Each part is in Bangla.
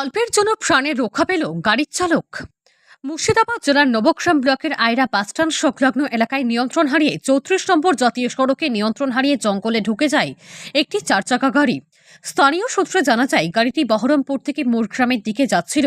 অল্পের জন্য প্রাণে রক্ষা পেল গাড়ির চালক। মুর্শিদাবাদ জেলার নবগ্রাম ব্লকের আয়রা বাসস্ট্যান্ড সংলগ্ন এলাকায় নিয়ন্ত্রণ হারিয়ে চৌত্রিশ নম্বর জাতীয় সড়কে নিয়ন্ত্রণ হারিয়ে জঙ্গলে ঢুকে যায় একটি চারচাকা গাড়ি। স্থানীয় সূত্রে জানা যায়, গাড়িটি বহরমপুর থেকে মুরগ্রামের দিকে যাচ্ছিল।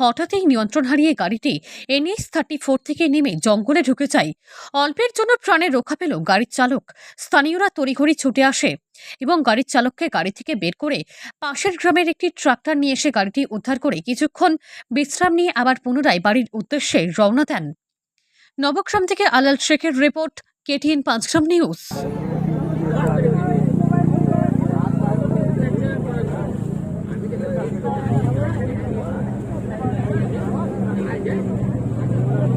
হঠাৎই নিয়ন্ত্রণ হারিয়ে গাড়িটি এনএস থার্টি ফোর থেকে নেমে জঙ্গলে ঢুকে যায়। অল্পের জন্য প্রাণের রক্ষা পেল গাড়ির চালক। স্থানীয়রা তড়িঘড়ি ছুটে আসে এবং গাড়ির চালককে গাড়ি থেকে বের করে পাশের গ্রামের একটি ট্রাক্টর নিয়ে এসে গাড়িটি উদ্ধার করে কিছুক্ষণ বিশ্রাম নিয়ে আবার পুনরায় বাড়ির উদ্দেশ্যে রওনা দেন। নবগ্রাম থেকে আলাল শেখের রিপোর্ট কেটিএন পাঁচগ্রাম নিউজ।